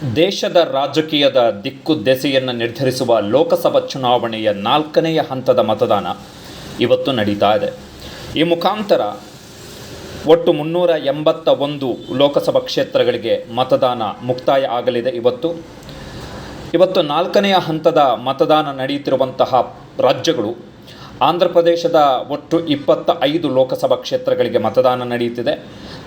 ದೇಶದ ರಾಜಕೀಯದ ದಿಕ್ಕು ದೆಸೆಯನ್ನು ನಿರ್ಧರಿಸುವ ಲೋಕಸಭಾ ಚುನಾವಣೆಯ ನಾಲ್ಕನೆಯ ಹಂತದ ಮತದಾನ ಇವತ್ತು ನಡೀತಾ ಇದೆ. ಈ ಮುಖಾಂತರ ಒಟ್ಟು ಮುನ್ನೂರ ಎಂಬತ್ತ ಒಂದು ಲೋಕಸಭಾ ಕ್ಷೇತ್ರಗಳಿಗೆ ಮತದಾನ ಮುಕ್ತಾಯ ಆಗಲಿದೆ ಇವತ್ತು. ಇವತ್ತು ನಾಲ್ಕನೆಯ ಹಂತದ ಮತದಾನ ನಡೆಯುತ್ತಿರುವಂತಹ ರಾಜ್ಯಗಳು ಆಂಧ್ರ ಪ್ರದೇಶದ ಒಟ್ಟು ಇಪ್ಪತ್ತ ಐದು ಲೋಕಸಭಾ ಕ್ಷೇತ್ರಗಳಿಗೆ ಮತದಾನ ನಡೆಯುತ್ತಿದೆ.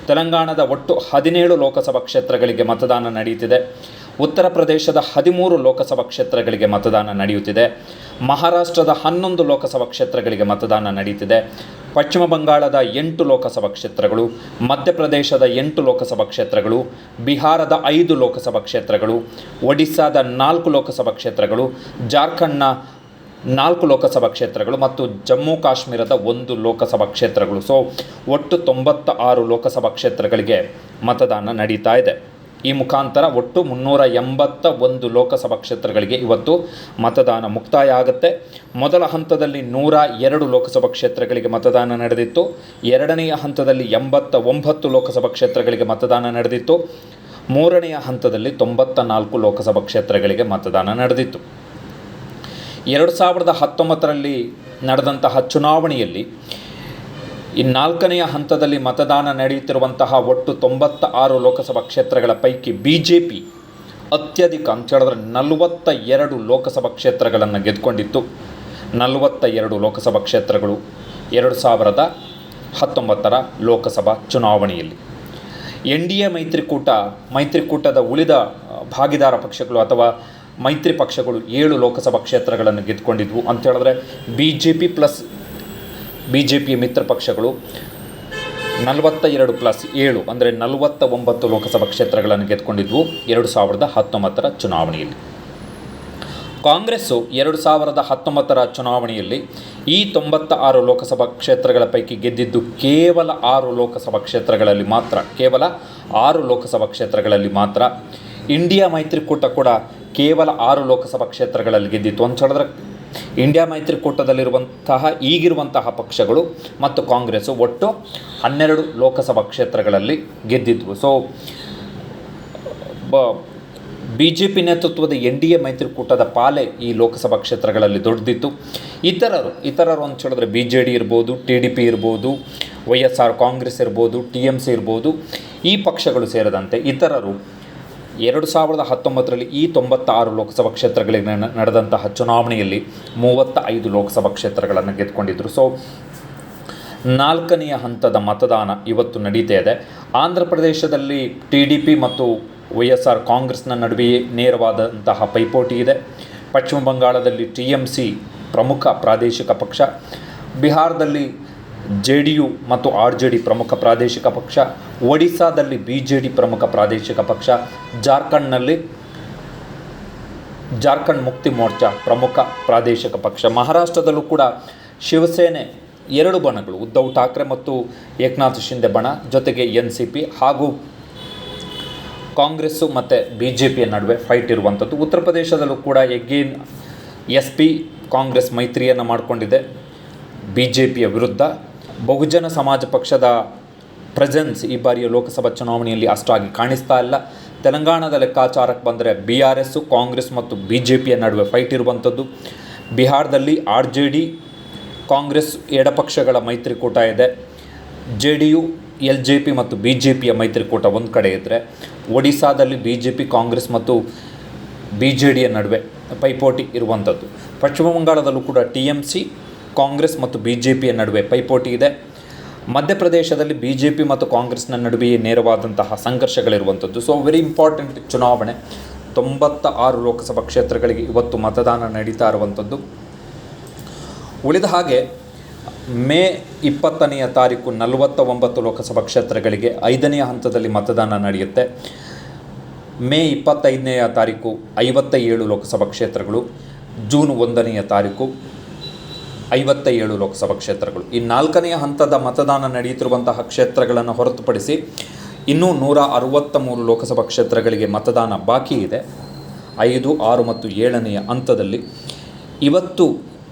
ತೆಲಂಗಾಣದ ಒಟ್ಟು ಹದಿನೇಳು ಲೋಕಸಭಾ ಕ್ಷೇತ್ರಗಳಿಗೆ ಮತದಾನ ನಡೆಯುತ್ತಿದೆ. ಉತ್ತರ ಪ್ರದೇಶದ ಹದಿಮೂರು ಲೋಕಸಭಾ ಕ್ಷೇತ್ರಗಳಿಗೆ ಮತದಾನ ನಡೆಯುತ್ತಿದೆ. ಮಹಾರಾಷ್ಟ್ರದ ಹನ್ನೊಂದು ಲೋಕಸಭಾ ಕ್ಷೇತ್ರಗಳಿಗೆ ಮತದಾನ ನಡೆಯುತ್ತಿದೆ. ಪಶ್ಚಿಮ ಬಂಗಾಳದ ಎಂಟು ಲೋಕಸಭಾ ಕ್ಷೇತ್ರಗಳು, ಮಧ್ಯಪ್ರದೇಶದ ಎಂಟು ಲೋಕಸಭಾ ಕ್ಷೇತ್ರಗಳು, ಬಿಹಾರದ ಐದು ಲೋಕಸಭಾ ಕ್ಷೇತ್ರಗಳು, ಒಡಿಸ್ಸಾದ ನಾಲ್ಕು ಲೋಕಸಭಾ ಕ್ಷೇತ್ರಗಳು, ಜಾರ್ಖಂಡ್ನ ನಾಲ್ಕು ಲೋಕಸಭಾ ಕ್ಷೇತ್ರಗಳು ಮತ್ತು ಜಮ್ಮು ಕಾಶ್ಮೀರದ ಒಂದು ಲೋಕಸಭಾ ಕ್ಷೇತ್ರಗಳು. ಸೊ ಒಟ್ಟು ತೊಂಬತ್ತ ಆರು ಲೋಕಸಭಾ ಕ್ಷೇತ್ರಗಳಿಗೆ ಮತದಾನ ನಡೀತಾ ಇದೆ. ಈ ಮುಖಾಂತರ ಒಟ್ಟು ಮುನ್ನೂರ ಎಂಬತ್ತ ಒಂದು ಲೋಕಸಭಾ ಕ್ಷೇತ್ರಗಳಿಗೆ ಇವತ್ತು ಮತದಾನ ಮುಕ್ತಾಯ ಆಗುತ್ತೆ. ಮೊದಲ ಹಂತದಲ್ಲಿ ನೂರ ಎರಡು ಲೋಕಸಭಾ ಕ್ಷೇತ್ರಗಳಿಗೆ ಮತದಾನ ನಡೆದಿತ್ತು. ಎರಡನೆಯ ಹಂತದಲ್ಲಿ ಎಂಬತ್ತ ಒಂಬತ್ತು ಲೋಕಸಭಾ ಕ್ಷೇತ್ರಗಳಿಗೆ ಮತದಾನ ನಡೆದಿತ್ತು. ಮೂರನೆಯ ಹಂತದಲ್ಲಿ ತೊಂಬತ್ತ ನಾಲ್ಕು ಲೋಕಸಭಾ ಕ್ಷೇತ್ರಗಳಿಗೆ ಮತದಾನ ನಡೆದಿತ್ತು. ಎರಡು ಸಾವಿರದ ಹತ್ತೊಂಬತ್ತರಲ್ಲಿ ನಡೆದಂತಹ ಚುನಾವಣೆಯಲ್ಲಿ ಈ ನಾಲ್ಕನೆಯ ಹಂತದಲ್ಲಿ ಮತದಾನ ನಡೆಯುತ್ತಿರುವಂತಹ ಒಟ್ಟು ತೊಂಬತ್ತ ಆರು ಲೋಕಸಭಾ ಕ್ಷೇತ್ರಗಳ ಪೈಕಿ ಬಿ ಜೆ ಪಿ ಅತ್ಯಧಿಕ ಅಂತ ಹೇಳಿದ್ರೆ ನಲವತ್ತ ಎರಡು ಲೋಕಸಭಾ ಕ್ಷೇತ್ರಗಳನ್ನು ಗೆದ್ದುಕೊಂಡಿತ್ತು. ನಲವತ್ತ ಎರಡು ಲೋಕಸಭಾ ಕ್ಷೇತ್ರಗಳು ಎರಡು ಸಾವಿರದ ಹತ್ತೊಂಬತ್ತರ ಲೋಕಸಭಾ ಚುನಾವಣೆಯಲ್ಲಿ. ಎನ್ ಡಿ ಎ ಮೈತ್ರಿಕೂಟ, ಮೈತ್ರಿಕೂಟದ ಉಳಿದ ಭಾಗಿದಾರ ಪಕ್ಷಗಳು ಅಥವಾ ಮೈತ್ರಿ ಪಕ್ಷಗಳು ಏಳು ಲೋಕಸಭಾ ಕ್ಷೇತ್ರಗಳನ್ನು ಗೆದ್ದುಕೊಂಡಿದ್ವು ಅಂತ ಹೇಳಿದ್ರೆ B J P plus B J ಪಿಯ ಮಿತ್ರ ಪಕ್ಷಗಳು ನಲವತ್ತ ಎರಡು ಪ್ಲಸ್ ಏಳು, ಅಂದರೆ ನಲವತ್ತ ಒಂಬತ್ತು ಲೋಕಸಭಾ ಕ್ಷೇತ್ರಗಳನ್ನು ಗೆದ್ದುಕೊಂಡಿದ್ವು ಎರಡು ಸಾವಿರದ ಹತ್ತೊಂಬತ್ತರ ಚುನಾವಣೆಯಲ್ಲಿ. ಕಾಂಗ್ರೆಸ್ಸು ಎರಡು ಸಾವಿರದ ಹತ್ತೊಂಬತ್ತರ ಚುನಾವಣೆಯಲ್ಲಿ ಈ ತೊಂಬತ್ತ ಆರು ಲೋಕಸಭಾ ಕ್ಷೇತ್ರಗಳ ಪೈಕಿ ಗೆದ್ದಿದ್ದು ಕೇವಲ ಆರು ಲೋಕಸಭಾ ಕ್ಷೇತ್ರಗಳಲ್ಲಿ ಮಾತ್ರ, ಕೇವಲ ಆರು ಲೋಕಸಭಾ ಕ್ಷೇತ್ರಗಳಲ್ಲಿ ಮಾತ್ರ. ಇಂಡಿಯಾ ಮೈತ್ರಿಕೂಟ ಕೂಡ ಕೇವಲ ಆರು ಲೋಕಸಭಾ ಕ್ಷೇತ್ರಗಳಲ್ಲಿ ಗೆದ್ದಿತ್ತು. ಅಂತ ಹೇಳಿದ್ರೆ ಇಂಡಿಯಾ ಮೈತ್ರಿಕೂಟದಲ್ಲಿರುವಂತಹ, ಈಗಿರುವಂತಹ ಪಕ್ಷಗಳು ಮತ್ತು ಕಾಂಗ್ರೆಸ್ಸು ಒಟ್ಟು ಹನ್ನೆರಡು ಲೋಕಸಭಾ ಕ್ಷೇತ್ರಗಳಲ್ಲಿ ಗೆದ್ದಿದ್ವು. ಸೊ ಬ ಬಿ ಜೆ ಪಿ ನೇತೃತ್ವದ ಎನ್ ಡಿ ಎ ಮೈತ್ರಿಕೂಟದ ಪಾಲೆ ಈ ಲೋಕಸಭಾ ಕ್ಷೇತ್ರಗಳಲ್ಲಿ ದೊಡ್ಡದಿತ್ತು. ಇತರರು ಇತರರು ಅಂತ ಹೇಳಿದ್ರೆ ಬಿ ಜೆ ಡಿ ಇರ್ಬೋದು, ಟಿ ಡಿ ಪಿ ಇರ್ಬೋದು, ವೈ ಎಸ್ ಆರ್ ಕಾಂಗ್ರೆಸ್ ಇರ್ಬೋದು, ಟಿ ಎಂ ಸಿ ಇರ್ಬೋದು, ಈ ಪಕ್ಷಗಳು ಸೇರಿದಂತೆ ಇತರರು ಎರಡು ಸಾವಿರದ ಹತ್ತೊಂಬತ್ತರಲ್ಲಿ ಈ ತೊಂಬತ್ತಾರು ಲೋಕಸಭಾ ಕ್ಷೇತ್ರಗಳಿಗೆ ನಡೆದಂತಹ ಚುನಾವಣೆಯಲ್ಲಿ ಮೂವತ್ತ ಐದು ಲೋಕಸಭಾ ಕ್ಷೇತ್ರಗಳನ್ನು ಗೆದ್ದುಕೊಂಡಿದ್ದರು ಸೊ ನಾಲ್ಕನೆಯ ಹಂತದ ಮತದಾನ ಇವತ್ತು ನಡೀತಾ ಇದೆ. ಆಂಧ್ರ ಪ್ರದೇಶದಲ್ಲಿ ಟಿ ಡಿ ಪಿ ಮತ್ತು ವೈ ಎಸ್ ಆರ್ ಕಾಂಗ್ರೆಸ್ನ ನಡುವೆಯೇ ನೇರವಾದಂತಹ ಪೈಪೋಟಿ ಇದೆ. ಪಶ್ಚಿಮ ಬಂಗಾಳದಲ್ಲಿ ಟಿ ಎಂ ಸಿ ಪ್ರಮುಖ ಪ್ರಾದೇಶಿಕ ಪಕ್ಷ. ಬಿಹಾರದಲ್ಲಿ ಜೆ ಡಿ ಮತ್ತು ಆರ್ ಜೆ ಡಿ ಪ್ರಮುಖ ಪ್ರಾದೇಶಿಕ ಪಕ್ಷ, ಒಡಿಸ್ಸಾದಲ್ಲಿ ಬಿ ಜೆ ಡಿ ಪ್ರಮುಖ ಪ್ರಾದೇಶಿಕ ಪಕ್ಷ, ಜಾರ್ಖಂಡ್ನಲ್ಲಿ ಜಾರ್ಖಂಡ್ ಮುಕ್ತಿ ಮೋರ್ಚಾ ಪ್ರಮುಖ ಪ್ರಾದೇಶಿಕ ಪಕ್ಷ, ಮಹಾರಾಷ್ಟ್ರದಲ್ಲೂ ಕೂಡ ಶಿವಸೇನೆ ಎರಡು ಬಣಗಳು, ಉದ್ಧವ್ ಠಾಕ್ರೆ ಮತ್ತು ಏಕನಾಥ್ ಶಿಂದೆ ಬಣ ಜೊತೆಗೆ ಎನ್ ಸಿ ಪಿ ಹಾಗೂ ಕಾಂಗ್ರೆಸ್ಸು ಮತ್ತು ಬಿ ಜೆ ಪಿಯ ನಡುವೆ ಫೈಟ್ ಇರುವಂಥದ್ದು. ಉತ್ತರ ಪ್ರದೇಶದಲ್ಲೂ ಕೂಡ ಎಗೇನ್ ಎಸ್ ಪಿ ಕಾಂಗ್ರೆಸ್ ಮೈತ್ರಿಯನ್ನು ಮಾಡಿಕೊಂಡಿದೆ. ಬಿ ಜೆ ಪಿಯ ವಿರುದ್ಧ ಬಹುಜನ ಸಮಾಜ ಪಕ್ಷದ ಪ್ರೆಸೆನ್ಸ್ ಈ ಬಾರಿಯ ಲೋಕಸಭಾ ಚುನಾವಣೆಯಲ್ಲಿ ಅಷ್ಟಾಗಿ ಕಾಣಿಸ್ತಾ ಇಲ್ಲ. ತೆಲಂಗಾಣದ ಲೆಕ್ಕಾಚಾರಕ್ಕೆ ಬಂದರೆ ಬಿ ಆರ್ ಎಸ್ಸು ಕಾಂಗ್ರೆಸ್ ಮತ್ತು ಬಿ ಜೆ ಪಿಯ ನಡುವೆ ಫೈಟ್ ಇರುವಂಥದ್ದು. ಬಿಹಾರದಲ್ಲಿ ಆರ್ ಜೆ ಡಿ ಕಾಂಗ್ರೆಸ್ ಎಡಪಕ್ಷಗಳ ಮೈತ್ರಿಕೂಟ ಇದೆ. J D U, L J P ಮತ್ತು ಬಿ ಜೆ ಪಿಯ ಮೈತ್ರಿಕೂಟ ಒಂದು ಕಡೆ ಇದ್ದರೆ ಒಡಿಶಾದಲ್ಲಿ ಬಿ ಜೆ ಪಿ ಕಾಂಗ್ರೆಸ್ ಮತ್ತು ಬಿ ಜೆ ಡಿಯ ನಡುವೆ ಪೈಪೋಟಿ ಇರುವಂಥದ್ದು. ಪಶ್ಚಿಮ ಬಂಗಾಳದಲ್ಲೂ ಕೂಡ ಟಿ ಎಂ ಸಿ ಕಾಂಗ್ರೆಸ್ ಮತ್ತು ಬಿ ಜೆ ಪಿಯ ನಡುವೆ ಪೈಪೋಟಿ ಇದೆ. ಮಧ್ಯಪ್ರದೇಶದಲ್ಲಿ ಬಿ ಜೆ ಪಿ ಮತ್ತು ಕಾಂಗ್ರೆಸ್ನ ನಡುವೆಯೇ ನೇರವಾದಂತಹ ಸಂಘರ್ಷಗಳಿರುವಂಥದ್ದು. ಸೊ ವೆರಿ ಇಂಪಾರ್ಟೆಂಟ್ ಚುನಾವಣೆ. ತೊಂಬತ್ತ ಆರು ಲೋಕಸಭಾ ಕ್ಷೇತ್ರಗಳಿಗೆ ಇವತ್ತು ಮತದಾನ ನಡೀತಾ ಇರುವಂಥದ್ದು. ಉಳಿದ ಹಾಗೆ, ಮೇ ಇಪ್ಪತ್ತನೆಯ ತಾರೀಕು ನಲವತ್ತ ಒಂಬತ್ತು ಲೋಕಸಭಾ ಕ್ಷೇತ್ರಗಳಿಗೆ ಐದನೆಯ ಹಂತದಲ್ಲಿ ಮತದಾನ ನಡೆಯುತ್ತೆ. ಮೇ ಇಪ್ಪತ್ತೈದನೆಯ ತಾರೀಕು ಐವತ್ತ ಏಳು ಲೋಕಸಭಾ ಕ್ಷೇತ್ರಗಳು. ಜೂನ್ ಒಂದನೆಯ ತಾರೀಕು ಐವತ್ತ ಏಳು ಲೋಕಸಭಾ ಕ್ಷೇತ್ರಗಳು. ಈ ನಾಲ್ಕನೆಯ ಹಂತದ ಮತದಾನ ನಡೆಯುತ್ತಿರುವಂತಹ ಕ್ಷೇತ್ರಗಳನ್ನು ಹೊರತುಪಡಿಸಿ ಇನ್ನೂ ನೂರ ಅರವತ್ತ ಮೂರು ಲೋಕಸಭಾ ಕ್ಷೇತ್ರಗಳಿಗೆ ಮತದಾನ ಬಾಕಿ ಇದೆ. ಐದು, ಆರು ಮತ್ತು ಏಳನೆಯ ಹಂತದಲ್ಲಿ ಇವತ್ತು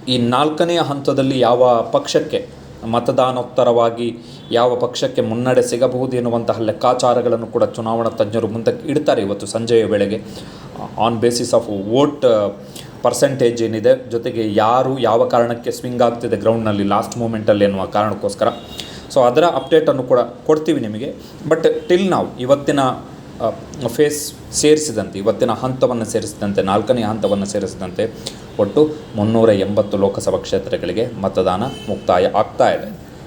ಈ ನಾಲ್ಕನೆಯ ಹಂತದಲ್ಲಿ ಯಾವ ಪಕ್ಷಕ್ಕೆ ಮತದಾನೋತ್ತರವಾಗಿ ಯಾವ ಪಕ್ಷಕ್ಕೆ ಮುನ್ನಡೆ ಸಿಗಬಹುದು ಎನ್ನುವಂತಹ ಲೆಕ್ಕಾಚಾರಗಳನ್ನು ಕೂಡ ಚುನಾವಣಾ ತಜ್ಞರು ಮುಂದಕ್ಕೆ ಇಡ್ತಾರೆ ಇವತ್ತು ಸಂಜೆಯ ವೇಳೆಗೆ. On basis of vote percentage ಏನಿದೆ, ಜೊತೆಗೆ ಯಾರು ಯಾವ ಕಾರಣಕ್ಕೆ ಸ್ವಿಂಗ್ ಆಗ್ತಿದೆ ಗ್ರೌಂಡ್ನಲ್ಲಿ ಲಾಸ್ಟ್ ಮೂಮೆಂಟಲ್ಲಿ ಎನ್ನುವ ಕಾರಣಕ್ಕೋಸ್ಕರ. ಸೊ ಅದರ ಅಪ್ಡೇಟನ್ನು ಕೂಡ ಕೊಡ್ತೀವಿ ನಿಮಗೆ. ಬಟ್ ಟಿಲ್ ನಾವು ಇವತ್ತಿನ ಫೇಸ್ ಸೇರಿಸಿದಂತೆ, ಇವತ್ತಿನ ಹಂತವನ್ನು ಸೇರಿಸಿದಂತೆ, ನಾಲ್ಕನೇ ಹಂತವನ್ನು ಸೇರಿಸಿದಂತೆ, ಒಟ್ಟು ಮುನ್ನೂರ ಎಂಬತ್ತು ಲೋಕಸಭಾ ಕ್ಷೇತ್ರಗಳಿಗೆ ಮತದಾನ ಮುಕ್ತಾಯ ಆಗ್ತಾ ಇದೆ.